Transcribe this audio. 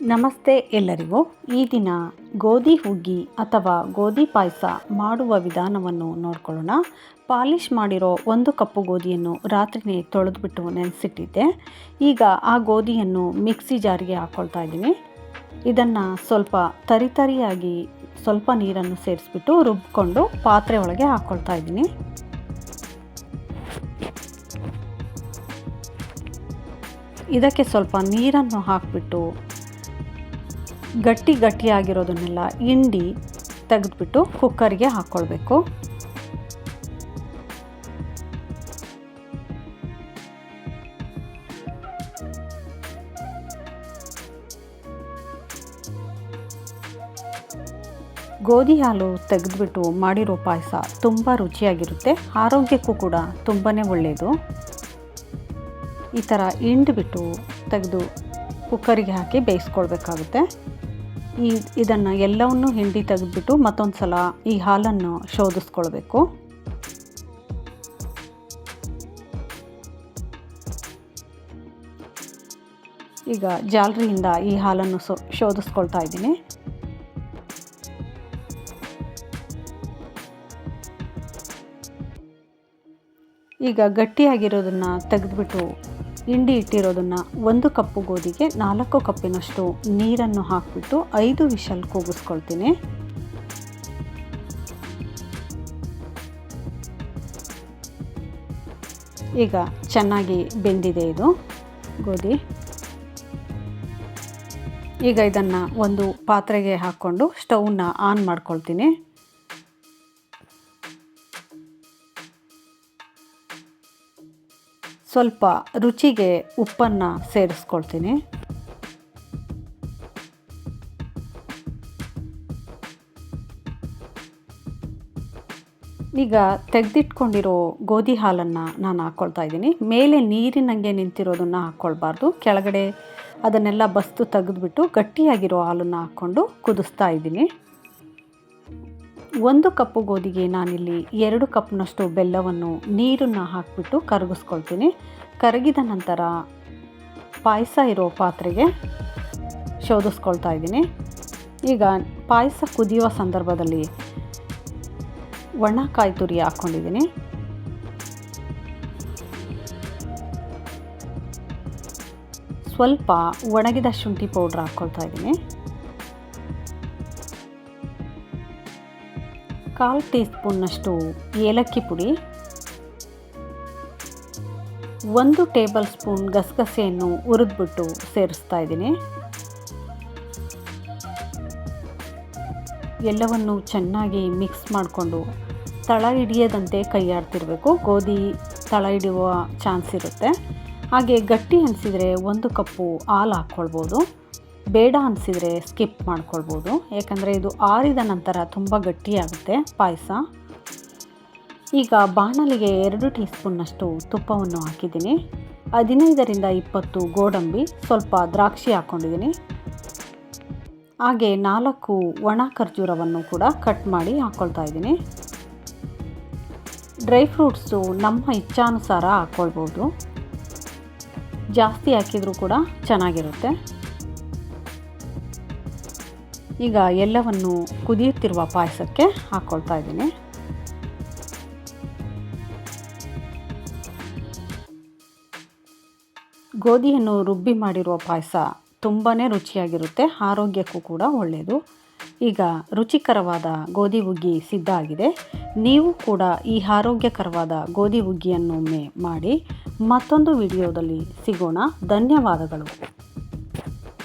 ನಮಸ್ತೆ ಎಲ್ಲರಿಗೂ. ಈ ದಿನ ಗೋಧಿ ಹುಗ್ಗಿ ಅಥವಾ ಗೋಧಿ ಪಾಯಸ ಮಾಡುವ ವಿಧಾನವನ್ನು ನೋಡ್ಕೊಳ್ಳೋಣ. ಪಾಲಿಷ್ ಮಾಡಿರೋ ಒಂದು ಕಪ್ಪು ಗೋಧಿಯನ್ನು ರಾತ್ರಿನೇ ತೊಳೆದುಬಿಟ್ಟು ನೆನೆಸಿಟ್ಟಿದ್ದೆ. ಈಗ ಆ ಗೋಧಿಯನ್ನು ಮಿಕ್ಸಿ ಜಾರಿಗೆ ಹಾಕ್ಕೊಳ್ತಾ ಇದ್ದೀನಿ. ಇದನ್ನು ಸ್ವಲ್ಪ ತರಿತರಿಯಾಗಿ ಸ್ವಲ್ಪ ನೀರನ್ನು ಸೇರಿಸ್ಬಿಟ್ಟು ರುಬ್ಬಿಕೊಂಡು ಪಾತ್ರೆ ಒಳಗೆ ಹಾಕ್ಕೊಳ್ತಾ ಇದ್ದೀನಿ. ಇದಕ್ಕೆ ಸ್ವಲ್ಪ ನೀರನ್ನು ಹಾಕಿಬಿಟ್ಟು ಗಟ್ಟಿ ಗಟ್ಟಿಯಾಗಿರೋದನ್ನೆಲ್ಲ ಹಿಂಡಿ ತೆಗೆದುಬಿಟ್ಟು ಕುಕ್ಕರ್ಗೆ ಹಾಕ್ಕೊಳ್ಬೇಕು. ಗೋಧಿ ಹಾಲು ತೆಗೆದುಬಿಟ್ಟು ಮಾಡಿರೋ ಪಾಯಸ ತುಂಬ ರುಚಿಯಾಗಿರುತ್ತೆ. ಆರೋಗ್ಯಕ್ಕೂ ಕೂಡ ತುಂಬಾ ಒಳ್ಳೆಯದು ಈ ಥರ ಹಿಂಡ್ಬಿಟ್ಟು ತೆಗೆದು ಕುಕ್ಕರಿಗೆ ಹಾಕಿ ಬೇಯಿಸ್ಕೊಳ್ಬೇಕಾಗುತ್ತೆ. ಈ ಇದನ್ನು ಎಲ್ಲವನ್ನು ಹಿಂಡಿ ತೆಗೆದ್ಬಿಟ್ಟು ಮತ್ತೊಂದು ಸಲ ಈ ಹಾಲನ್ನು ಶೋಧಿಸ್ಕೊಳ್ಬೇಕು. ಈಗ ಜಾಲರಿಯಿಂದ ಈ ಹಾಲನ್ನು ಸೊ, ಶೋಧಿಸ್ಕೊಳ್ತಾ ಇದ್ದೀನಿ. ಈಗ ಗಟ್ಟಿಯಾಗಿರೋದನ್ನು ತೆಗೆದ್ಬಿಟ್ಟು ಹಿಂಡಿ ಇಟ್ಟಿರೋದನ್ನು ಒಂದು ಕಪ್ಪು ಗೋಧಿಗೆ ನಾಲ್ಕು ಕಪ್ಪಿನಷ್ಟು ನೀರನ್ನು ಹಾಕಿಬಿಟ್ಟು ಐದು ವಿಷಲ್ ಕೂಗಿಸ್ಕೊಳ್ತೀನಿ. ಈಗ ಚೆನ್ನಾಗಿ ಬೆಂದಿದೆ ಇದು ಗೋಧಿ. ಈಗ ಇದನ್ನು ಒಂದು ಪಾತ್ರೆಗೆ ಹಾಕ್ಕೊಂಡು ಸ್ಟೌವ್ನ ಆನ್ ಮಾಡ್ಕೊಳ್ತೀನಿ. ಸ್ವಲ್ಪ ರುಚಿಗೆ ಉಪ್ಪನ್ನು ಸೇರಿಸ್ಕೊಳ್ತೀನಿ. ಈಗ ತೆಗೆದಿಟ್ಕೊಂಡಿರೋ ಗೋಧಿ ಹಾಲನ್ನು ನಾನು ಹಾಕ್ಕೊಳ್ತಾ ಇದ್ದೀನಿ. ಮೇಲೆ ನೀರಿನಂಗೆ ನಿಂತಿರೋದನ್ನು ಹಾಕ್ಕೊಳ್ಬಾರ್ದು ಕೆಳಗಡೆ ಅದನ್ನೆಲ್ಲ ಬಸ್ತು ತೆಗೆದ್ಬಿಟ್ಟು ಗಟ್ಟಿಯಾಗಿರೋ ಹಾಲನ್ನು ಹಾಕ್ಕೊಂಡು ಕುದಿಸ್ತಾ ಇದ್ದೀನಿ. ಒಂದು ಕಪ್ಪು ಗೋಧಿಗೆ ನಾನಿಲ್ಲಿ ಎರಡು ಕಪ್ನಷ್ಟು ಬೆಲ್ಲವನ್ನು, ನೀರನ್ನು ಹಾಕಿಬಿಟ್ಟು ಕರಗಿಸ್ಕೊಳ್ತೀನಿ. ಕರಗಿದ ನಂತರ ಪಾಯಸ ಇರೋ ಪಾತ್ರೆಗೆ ಶೋಧಿಸ್ಕೊಳ್ತಾ ಇದ್ದೀನಿ. ಈಗ ಪಾಯಸ ಕುದಿಯುವ ಸಂದರ್ಭದಲ್ಲಿ ಒಣ ಕಾಯಿ ತುರಿ ಹಾಕ್ಕೊಂಡಿದ್ದೀನಿ. ಸ್ವಲ್ಪ ಒಣಗಿದ ಶುಂಠಿ ಪೌಡ್ರ್ ಹಾಕ್ಕೊಳ್ತಾ ಇದ್ದೀನಿ. ಕಾಲು ಟೀ ಸ್ಪೂನ್ನಷ್ಟು ಏಲಕ್ಕಿ ಪುಡಿ, ಒಂದು ಟೇಬಲ್ ಸ್ಪೂನ್ ಗಸಗಸೆಯನ್ನು ಹುರಿದ್ಬಿಟ್ಟು ಸೇರಿಸ್ತಾ ಇದ್ದೀನಿ. ಎಲ್ಲವನ್ನು ಚೆನ್ನಾಗಿ ಮಿಕ್ಸ್ ಮಾಡಿಕೊಂಡು ತಳ ಹಿಡಿಯದಂತೆ ಕೈಯಾಡ್ತಿರಬೇಕು ಗೋಧಿ ತಳ ಹಿಡಿಯುವ ಚಾನ್ಸ್ ಇರುತ್ತೆ. ಹಾಗೆ ಗಟ್ಟಿ ಅನಿಸಿದರೆ ಒಂದು ಕಪ್ಪು ಹಾಲು ಹಾಕ್ಕೊಳ್ಬೋದು. ಬೇಡ ಅನಿಸಿದರೆ ಸ್ಕಿಪ್ ಮಾಡ್ಕೊಳ್ಬೋದು. ಯಾಕಂದರೆ ಇದು ಆರಿದ ನಂತರ ತುಂಬ ಗಟ್ಟಿಯಾಗುತ್ತೆ ಪಾಯಸ. ಈಗ ಬಾಣಲಿಗೆ ಎರಡು ಟೀ ಸ್ಪೂನ್ನಷ್ಟು ತುಪ್ಪವನ್ನು ಹಾಕಿದ್ದೀನಿ. ಹದಿನೈದರಿಂದ ಇಪ್ಪತ್ತು ಗೋಡಂಬಿ ಸ್ವಲ್ಪ ದ್ರಾಕ್ಷಿ ಹಾಕ್ಕೊಂಡಿದ್ದೀನಿ ಹಾಗೆ ನಾಲ್ಕು ಒಣ ಖರ್ಜೂರವನ್ನು ಕೂಡ ಕಟ್ ಮಾಡಿ ಹಾಕ್ಕೊಳ್ತಾ ಇದ್ದೀನಿ. ಡ್ರೈ ಫ್ರೂಟ್ಸು ನಮ್ಮ ಇಚ್ಛಾನುಸಾರ ಹಾಕ್ಕೊಳ್ಬೋದು ಜಾಸ್ತಿ ಹಾಕಿದರೂ ಕೂಡ ಚೆನ್ನಾಗಿರುತ್ತೆ. ಈಗ ಎಲ್ಲವನ್ನು ಕುದಿಯುತ್ತಿರುವ ಪಾಯಸಕ್ಕೆ ಹಾಕ್ಕೊಳ್ತಾ ಇದ್ದೀನಿ. ಗೋಧಿಯನ್ನು ರುಬ್ಬಿ ಮಾಡಿರುವ ಪಾಯಸ ತುಂಬಾ ರುಚಿಯಾಗಿರುತ್ತೆ, ಆರೋಗ್ಯಕ್ಕೂ ಕೂಡ ಒಳ್ಳೆಯದು. ಈಗ ರುಚಿಕರವಾದ ಗೋಧಿ ಹುಗ್ಗಿ ಸಿದ್ಧ ಆಗಿದೆ. ನೀವು ಕೂಡ ಈ ಆರೋಗ್ಯಕರವಾದ ಗೋಧಿ ಹುಗ್ಗಿಯನ್ನೊಮ್ಮೆ ಮಾಡಿ ಮತ್ತೊಂದು ವಿಡಿಯೋದಲ್ಲಿ ಸಿಗೋಣ. ಧನ್ಯವಾದಗಳು.